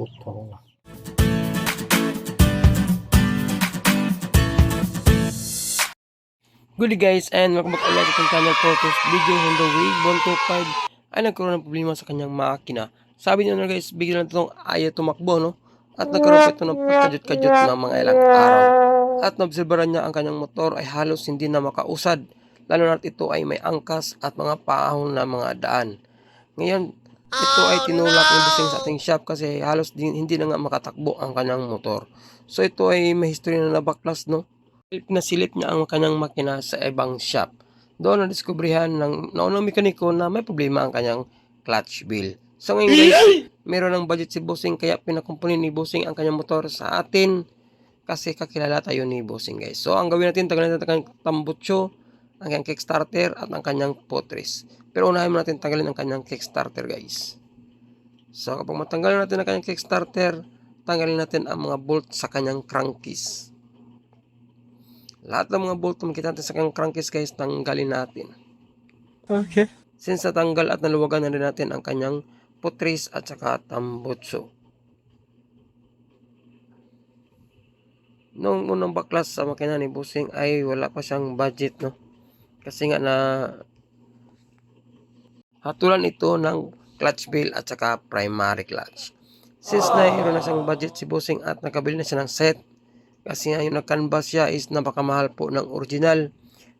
Putang. Good guys and welcome back ulit sa channel for this video Honda Wave 125 ay nagkaroon ng problema sa kanyang makina. Sabi niyo na guys, bigyan na itong ayaw tumakbo no? At nagkaroon pa ito ng pagkadyot-kadyot ng mga ilang araw. At naobserbaran niya ang kanyang motor ay halos hindi na makausad. Lalo na ito ay may angkas at mga paahon na mga daan. Ngayon, ito ay tinulak ng busing sa ating shop kasi halos din, hindi na nga makatakbo ang kanyang motor. So ito ay may history na nabaklas no? silip na silip niya ang kanyang makina sa ibang shop. Doon na-discoveryhan ng naunang mekaniko na may problema ang kanyang clutch wheel. So ngayon guys, meron ng budget si Bossing kaya pinakumpuni ni Bossing ang kanyang motor sa atin kasi kakilala tayo ni Bossing guys. So ang gawin natin, tanggalin natin tambutso, ang kanyang kickstarter at ang kanyang potris. Pero unahin muna natin tanggalin ang kanyang kickstarter guys. So kapag matanggalin natin ang kanyang kickstarter, tanggalin natin ang mga bolt sa kanyang crankcase. Lahat ng mga bolt na makita natin sa kanyang crankcase guys, tanggalin natin. Okay. Since natanggal at naluwagan na rin natin ang kanyang putris at saka tambutso. Noong unang baklas sa makina ni Busing ay wala pa siyang budget no. Kasi nga na hatulan ito ng clutch wheel at saka primary clutch. Since na na siyang budget si Busing at nakabili na siya ng set kasi nga yung nag-canvas siya is napakamahal po ng original.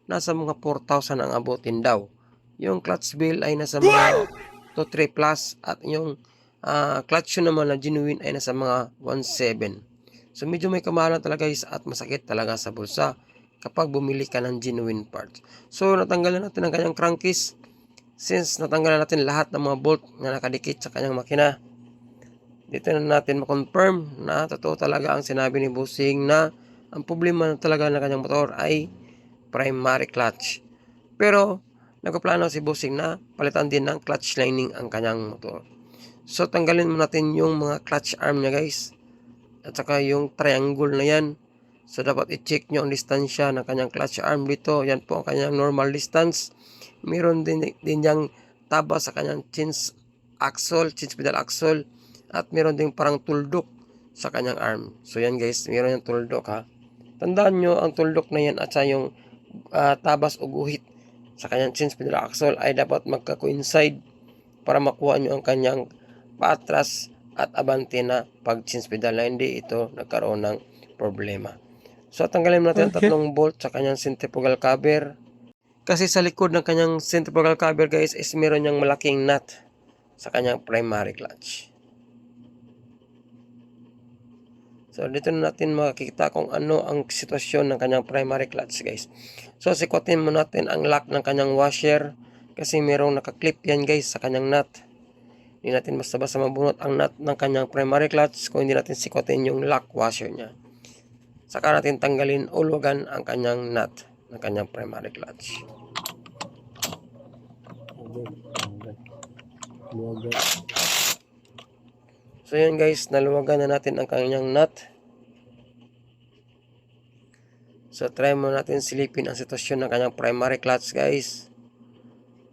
Nasa mga 4,000 ang abutin daw. Yung clutch wheel ay nasa mga 2-3 plus at yung ah, clutch yun naman na genuine ay nasa mga 1.7. So medyo may kamahalan talaga guys at masakit talaga sa bulsa kapag bumili ka ng genuine parts. So natanggalan natin ang kanyang crankcase since natanggalan natin lahat ng mga bolt na nakadikit sa kanyang makina. Dito na natin ma-confirm na totoo talaga ang sinabi ni Busing na ang problema talaga ng kanyang motor ay primary clutch. Pero nagpaplano si Busing na palitan din ng clutch lining ang kanyang motor. So tanggalin mo natin yung mga clutch arm niya guys. At saka yung triangle na yan. So dapat i-check nyo ang distansya ng kanyang clutch arm dito. Yan po ang kanyang normal distance. Meron din, din yung taba sa kanyang chins axle, chins pedal axle. At meron din parang tuldok sa kanyang arm. So yan guys, meron yung tuldok ha. Tandaan nyo ang tuldok na yan at sa yung ah, tabas o guhit sa kanyang chins pedal axle ay dapat magka-coincide para makuha nyo ang kanyang paatras at abante na pag chins pedal na hindi ito nagkaroon ng problema. So tanggalin natin ang Okay. tatlong bolt sa kanyang centrifugal cover. Kasi sa likod ng kanyang centrifugal cover guys is meron niyang malaking nut sa kanyang primary clutch. So dito na natin makikita kung ano ang sitwasyon ng kanyang primary clutch guys. So sikwatin mo natin ang lock ng kanyang washer kasi merong nakaklip yan guys sa kanyang nut. Hindi natin basta-basta mabunot ang nut ng kanyang primary clutch kung hindi natin sikwatin yung lock washer niya. Saka natin tanggalin o luwagan ang kanyang nut ng kanyang primary clutch. So yun guys, naluwagan na natin ang kanyang nut. So try mo natin silipin ang sitwasyon ng kanyang primary clutch guys.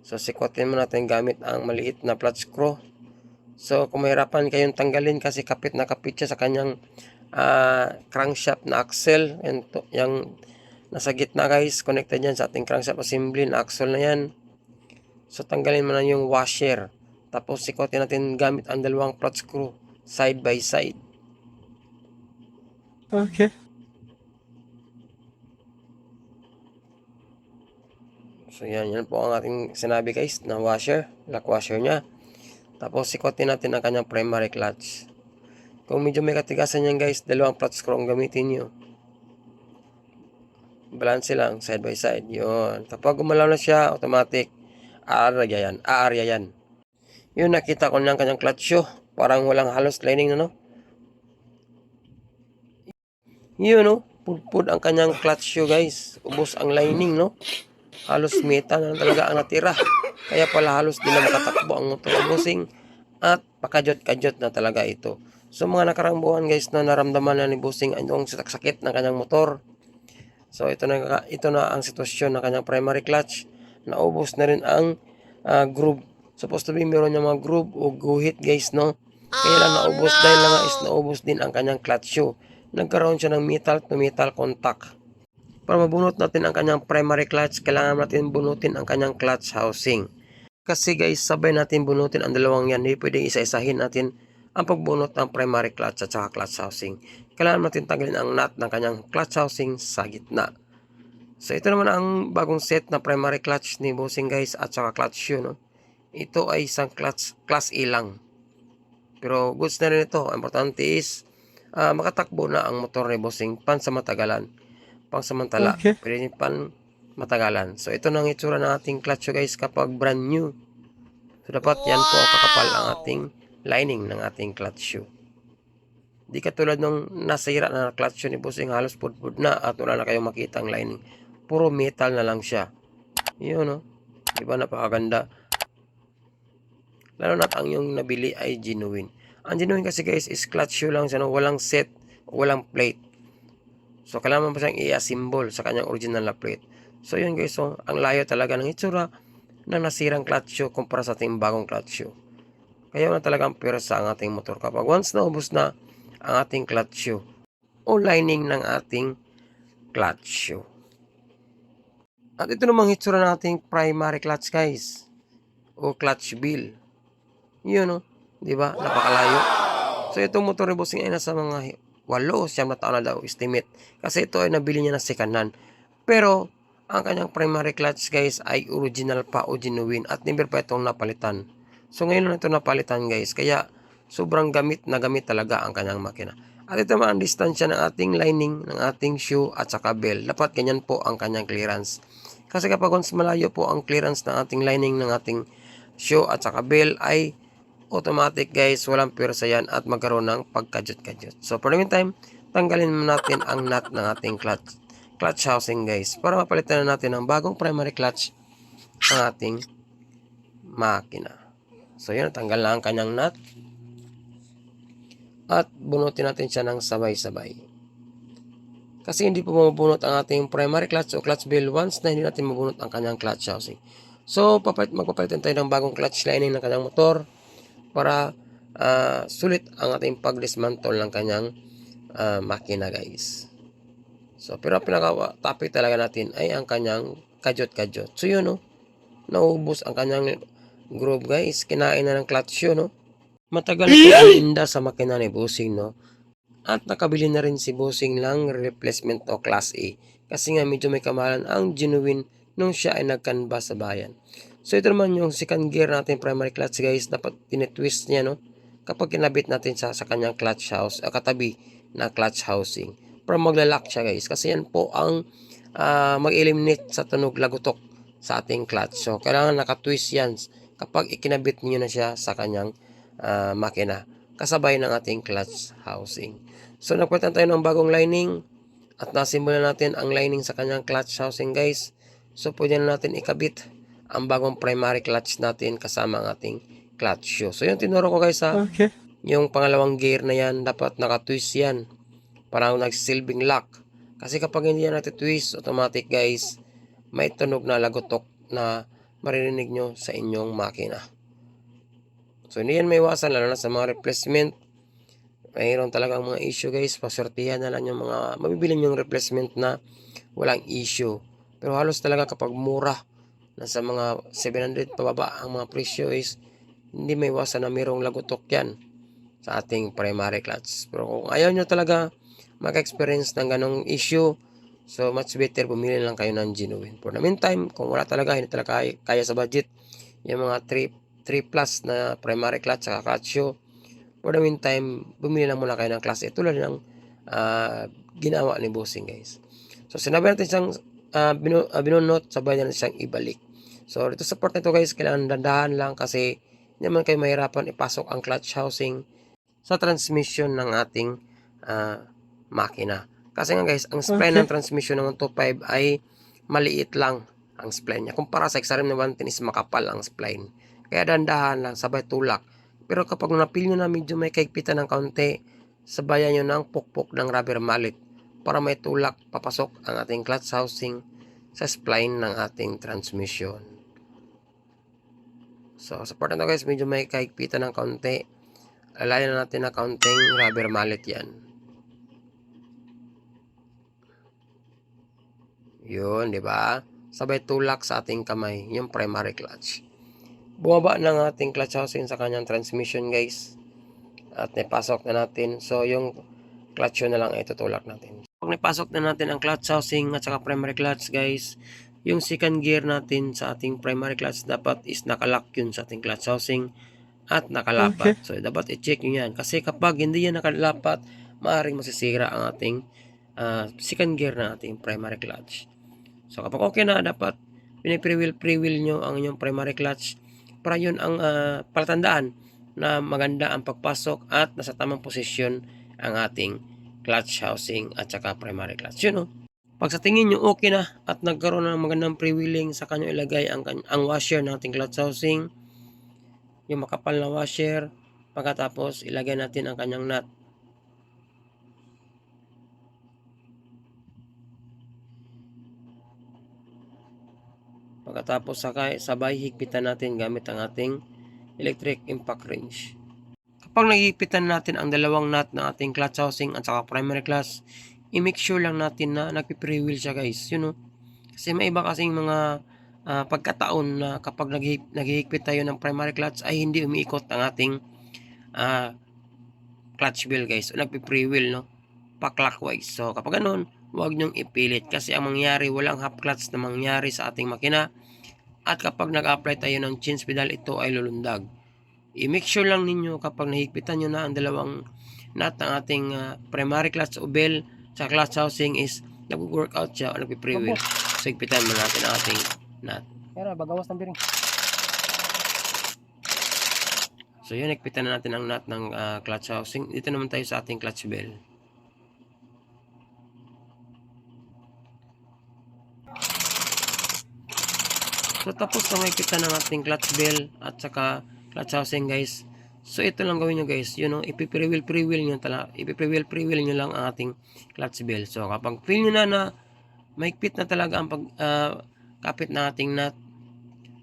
So sikwatin mo natin gamit ang maliit na clutch screw. So kung mahirapan kayong tanggalin kasi kapit na kapit siya sa kanyang ah, crankshaft na axle. Yan to, yung nasa gitna guys, connected yan sa ating crankshaft assembly na axle na yan. So tanggalin mo na yung washer. Tapos sikwatin natin gamit ang dalawang clutch screw side by side. Okay. So yan, yan po ang ating sinabi guys na washer, lock washer niya. Tapos sikotin natin ang kanyang primary clutch. Kung medyo may katigasan yan guys, dalawang clutch screw ang gamitin nyo. Balance lang, side by side. Yun. Kapag gumalaw na siya, automatic, aarya yan. Aarya yan. Yun, nakita ko na ang kanyang clutch shoe. Parang walang halos lining na no. Yun no, pudpud ang kanyang clutch shoe guys. Ubos ang lining no halos meta na talaga ang natira. Kaya pala halos di na makatakbo ang motor busing at pakajot-kajot na talaga ito. So mga nakarang buwan guys na naramdaman na ni Busing ang sakit ng kanyang motor. So ito na ito na ang sitwasyon ng kanyang primary clutch. Naubos na rin ang ah, groove. Supposed to be meron niya mga groove o guhit guys no. Kaya lang naubos dahil lang is naubos din ang kanyang clutch shoe. Nagkaroon siya ng metal to metal contact. Para mabunot natin ang kanyang primary clutch, kailangan natin bunutin ang kanyang clutch housing. Kasi guys, sabay natin bunutin ang dalawang yan. Hindi pwedeng isa-isahin natin ang pagbunot ng primary clutch at saka clutch housing. Kailangan natin tanggalin ang nut ng kanyang clutch housing sa gitna. So ito naman ang bagong set na primary clutch ni Bossing guys at saka clutch shoe. No? Ito ay isang clutch class A lang. Pero goods na rin ito. Ang importante is ah, makatakbo na ang motor ni Bossing pansamatagalan. Pangsamantala. Okay. Pwede pan matagalan. So ito na ang itsura ng ating clutch guys kapag brand new. So dapat yan po kakapal ang ating lining ng ating clutch shoe. Di katulad nung nasira na clutch shoe ni Bossing halos pudpud na at wala na kayong makita ang lining. Puro metal na lang siya. Yun no. Diba napakaganda. Lalo na ang yung nabili ay genuine. Ang genuine kasi guys is clutch shoe lang siya no? walang set, walang plate. So kailangan pa siyang i-assemble sa kanyang original na plate. So yun guys, so, ang layo talaga ng itsura ng nasirang clutch shoe kumpara sa ating bagong clutch shoe. Kaya na talaga ang pwersa ang ating motor kapag once na ubos na ang ating clutch shoe o lining ng ating clutch shoe. At ito namang hitsura ng ating primary clutch guys o clutch bill. Yun o, di ba? Napakalayo. So itong motor ni Bossing ay nasa mga walo, siyam na taon na daw estimate. Kasi ito ay nabili niya na second hand. Pero ang kanyang primary clutch guys ay original pa o genuine at never pa itong napalitan. So ngayon lang ito napalitan guys. Kaya sobrang gamit na gamit talaga ang kanyang makina. At ito ang distansya ng ating lining, ng ating shoe at saka bell. Dapat ganyan po ang kanyang clearance. Kasi kapag once malayo po ang clearance ng ating lining ng ating shoe at saka bell ay automatic guys, walang pwersa yan at magkaroon ng pagkadyot-kadyot. So for the meantime, tanggalin natin ang nut ng ating clutch, clutch housing guys para mapalitan na natin ang bagong primary clutch ng ating makina. So yun, tanggal na ang kanyang nut at bunutin natin siya ng sabay-sabay. Kasi hindi po mabunot ang ating primary clutch o clutch bell once na hindi natin mabunot ang kanyang clutch housing. So, papalit, magpapalitan tayo ng bagong clutch lining ng kanyang motor para ah, sulit ang ating pag-dismantle ng kanyang ah, makina guys. So, pero pinaka-topic talaga natin ay ang kanyang kadyot-kadyot. So, yun, no? Naubos ang kanyang groove, guys. Kinain na ng clutch yun, no? Matagal ito ininda sa makina ni Bossing, no? At nakabili na rin si Bossing lang replacement o class A. Kasi nga medyo may kamahalan ang genuine nung siya ay nagkanba sa bayan. So ito naman yung second gear natin primary clutch guys. Dapat tinitwist niya no. Kapag kinabit natin sa, sa kanyang clutch house, o katabi na clutch housing. Para maglalak siya guys. Kasi yan po ang ah, mag-eliminate sa tunog lagutok sa ating clutch. So kailangan nakatwist yan kapag ikinabit niyo na siya sa kanyang ah, makina. Kasabay ng ating clutch housing. So nagpalitan tayo ng bagong lining at nasimulan natin ang lining sa kanyang clutch housing guys. So pwede na natin ikabit ang bagong primary clutch natin kasama ang ating clutch shoe. So yung tinuro ko guys ha, Okay. yung pangalawang gear na yan, dapat nakatwist yan. Parang nagsilbing lock. Kasi kapag hindi yan natin twist, automatic guys, may tunog na lagotok na maririnig nyo sa inyong makina. So hindi yan may iwasan, lalo na sa mga replacement. Mayroon talagang mga issue guys, pasortihan na lang yung mga, mabibili yung replacement na walang issue. Pero halos talaga kapag mura, nasa mga 700 pababa ang mga presyo is hindi may iwasan na mayroong lagotok yan sa ating primary clutch. Pero kung ayaw nyo talaga maka-experience ng ganong issue, so much better bumili lang kayo ng genuine. For the meantime, kung wala talaga, hindi talaga kaya, kaya sa budget, yung mga 3, 3 plus na primary clutch clutch shoe, for the meantime, bumili lang muna kayo ng class A tulad ng ah, ginawa ni Bossing guys. So sinabi natin siyang uh, binu, ah, binunot, sabay na siyang ibalik. So dito sa part nito guys, kailangan dandahan lang kasi hindi naman kayo mahirapan ipasok ang clutch housing sa transmission ng ating ah, makina. Kasi nga guys, ang spline ng transmission ng 125 ay maliit lang ang spline niya. Kumpara sa XRM na 110 is makapal ang spline. Kaya dandahan lang, sabay tulak. Pero kapag napil nyo na medyo may kaigpitan ng kaunti, sabayan nyo ng pukpok ng rubber mallet para may tulak papasok ang ating clutch housing sa spline ng ating transmission. So, sa part na to guys, medyo may kaigpitan ng kaunti. Lalayan na natin na counting rubber mallet yan. Yun, di ba? Sabay tulak sa ating kamay, yung primary clutch. Bumaba na ang ating clutch housing sa kanyang transmission, guys. At napasok na natin. So, yung clutch yun na lang itutulak natin. Pag napasok na natin ang clutch housing at saka primary clutch, guys, yung second gear natin sa ating primary clutch dapat is nakalock yun sa ating clutch housing at nakalapat. So, dapat i-check nyo yan. Kasi kapag hindi yan nakalapat, maaaring masisira ang ating ah, second gear na ating primary clutch. So, kapag okay na, dapat pinipre-wheel, pre-wheel nyo ang inyong primary clutch para yun ang ah, palatandaan na maganda ang pagpasok at nasa tamang posisyon ang ating clutch housing at saka primary clutch. Yun, oh. Pag sa tingin nyo okay na at nagkaroon ng magandang pre-wheeling, sa kanyo ilagay ang, ang washer ng ating clutch housing, yung makapal na washer, pagkatapos ilagay natin ang kanyang nut. Pagkatapos sakay, sabay higpitan natin gamit ang ating electric impact wrench. Kapag nagigpitan natin ang dalawang nut ng ating clutch housing at saka primary clutch, i-make sure lang natin na nagpi-pre-wheel siya guys. Yun know? Kasi may iba kasing mga ah, pagkataon na kapag naghihig- naghihigpit tayo ng primary clutch ay hindi umiikot ang ating ah, clutch wheel guys. O nagpi-pre-wheel no? Pa-clockwise. So kapag ganun, huwag nyong ipilit kasi ang mangyari walang half clutch na mangyari sa ating makina. At kapag nag-apply tayo ng change pedal ito ay lulundag. I-make sure lang ninyo kapag nahigpitan nyo na ang dalawang nut ng ating ah, primary clutch o bell sa clutch housing is nag-workout siya o nagpi-pre-wheel so higpitan mo natin ang ating nut. Pero bagawas ng biring. so yun higpitan na natin ang nut ng ah, clutch housing. Dito naman tayo sa ating clutch bell So tapos na makikita ng ating clutch bell at saka clutch housing guys. So ito lang gawin nyo guys, you know, ipi-pre-wheel pre-wheel nyo tala, ipi-pre-wheel pre-wheel nyo lang ang ating clutch bell. So kapag feel nyo na na mahigpit na talaga ang pag ah, kapit ng ating nut,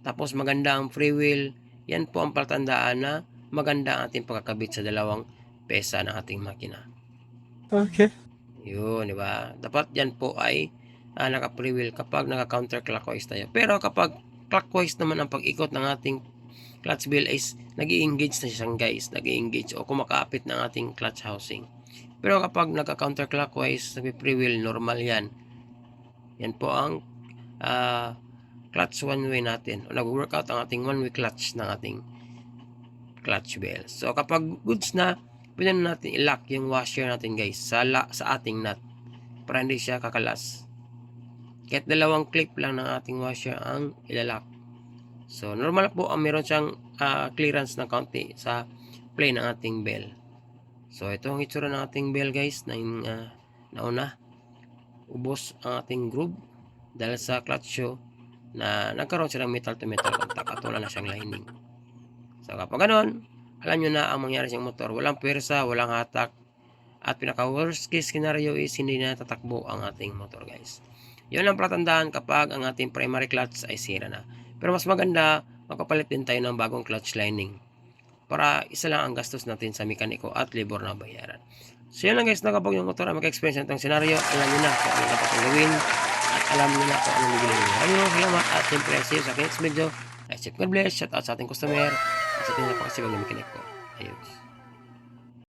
tapos maganda ang pre-wheel, yan po ang palatandaan na maganda ang ating pagkakabit sa dalawang pesa ng ating makina. Okay. Yun, di ba? Dapat yan po ay ah, naka-pre-wheel kapag naka-counterclockwise tayo. Pero kapag clockwise naman ang pag-ikot ng ating clutch wheel is nag engage na siya guys. nag engage o kumakapit ng ating clutch housing. Pero kapag naka-counterclockwise, nag-pre-wheel, normal yan. Yan po ang ah, clutch one way natin. O nag-workout ang ating one way clutch ng ating clutch wheel. So kapag goods na, pwede na natin i-lock yung washer natin guys sa, la, sa ating nut para hindi siya kakalas. Kahit dalawang clip lang ng ating washer ang ilalak. So normal po ang meron siyang ah, clearance ng konti sa plane ng ating bell. So ito ang itsura ng ating bell guys na yung ah, nauna. Ubos ang ating groove dahil sa clutch show na nagkaroon siya ng metal to metal contact at wala na siyang lining. So kapag ganon, alam nyo na ang mangyari sa motor. Walang pwersa, walang hatak. At pinaka worst case scenario is hindi na tatakbo ang ating motor guys. Yun ang palatandaan kapag ang ating primary clutch ay sira na. Pero mas maganda, magpapalit din tayo ng bagong clutch lining. Para isa lang ang gastos natin sa mekaniko at labor na bayaran. So yun lang guys, na kapag yung motor ay mag-experience ng itong scenario, alam nyo na kung ano dapat gawin at alam nyo na kung anong bibili nyo. Maraming salamat at siyempre see sa aking next video. Like, God bless, shout out sa ating customer at sa ating napakasibag na mekaniko. Ayos.